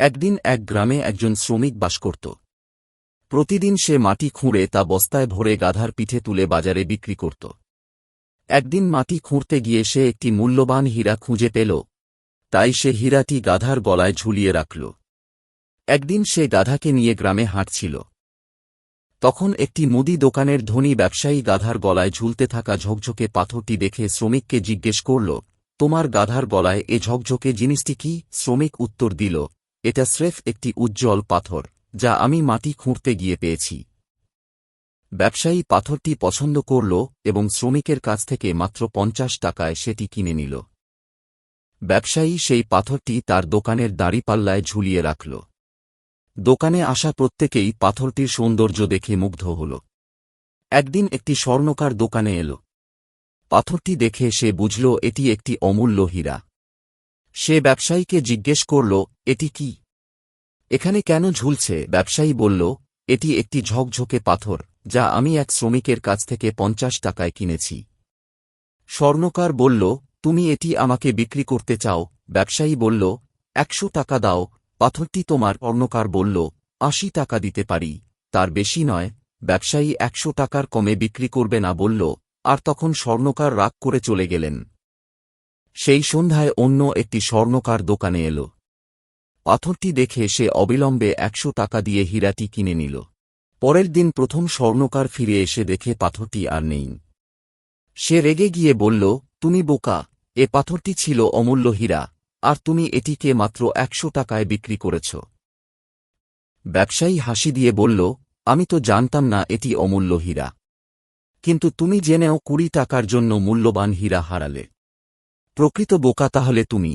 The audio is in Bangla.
একদিন এক গ্রামে একজন শ্রমিক বাস করত। প্রতিদিন সে মাটি খুঁড়ে তা বস্তায় ভরে গাধার পিঠে তুলে বাজারে বিক্রি করত। একদিন মাটি খুঁড়তে গিয়ে সে একটি মূল্যবান হীরা খুঁজে পেল। তাই সে হীরাটি গাধার গলায় ঝুলিয়ে রাখল। একদিন সে গাধাকে নিয়ে গ্রামে হাঁটছিল। তখন একটি মুদি দোকানের ধনী ব্যবসায়ী গাধার গলায় ঝুলতে থাকা ঝকঝকে পাথরটি দেখে শ্রমিককে জিজ্ঞেস করল, তোমার গাধার গলায় এ ঝকঝকে জিনিসটি কি? শ্রমিক উত্তর দিল এটা স্রেফ একটি উজ্জ্বল পাথর, যা আমি মাটি খুঁড়তে গিয়ে পেয়েছি। ব্যবসায়ী পাথরটি পছন্দ করল এবং শ্রমিকের কাছ থেকে মাত্র পঞ্চাশ টাকায় সেটি কিনে নিল। ব্যবসায়ী সেই পাথরটি তার দোকানের দাড়িপাল্লায় ঝুলিয়ে রাখল। দোকানে আসা প্রত্যেকেই পাথরটির সৌন্দর্য দেখে মুগ্ধ হল। একদিন একটি স্বর্ণকার দোকানে এল। পাথরটি দেখে সে বুঝল এটি একটি অমূল্য হীরা। সে ব্যবসায়ীকে জিজ্ঞেস করল, এটি কি? এখানে কেন ঝুলছে? ব্যবসায়ী বলল, এটি একটি ঝকঝকে পাথর, যা আমি এক শ্রমিকের কাছ থেকে পঞ্চাশ টাকায় কিনেছি। স্বর্ণকার বলল, তুমি এটি আমাকে বিক্রি করতে চাও? ব্যবসায়ী বলল, একশো টাকা দাও। পাথরটি তোমার স্বর্ণকার বলল, আশি টাকা দিতে পারি। তার বেশি নয়। ব্যবসায়ী, একশো টাকার কমে বিক্রি করবে না। বলল, আর তখন স্বর্ণকার রাগ করে চলে গেলেন। সেই সন্ধ্যায় অন্য একটি স্বর্ণকার দোকানে এল। পাথরটি দেখে সে অবিলম্বে একশো টাকা দিয়ে হীরাটি কিনে নিল। পরের দিন প্রথম স্বর্ণকার ফিরে এসে দেখে পাথরটি আর নেই। সে রেগে গিয়ে বলল, তুমি বোকা, এ পাথরটি ছিল অমূল্য হীরা, আর তুমি এটিকে মাত্র একশো টাকায় বিক্রি করেছ। ব্যবসায়ী হাসি দিয়ে বলল, আমি তো জানতাম না এটি অমূল্য হীরা। কিন্তু তুমি জেনেও কুড়ি টাকার জন্য মূল্যবান হীরা হারালে। প্রকৃত বোকা তাহলে তুমি।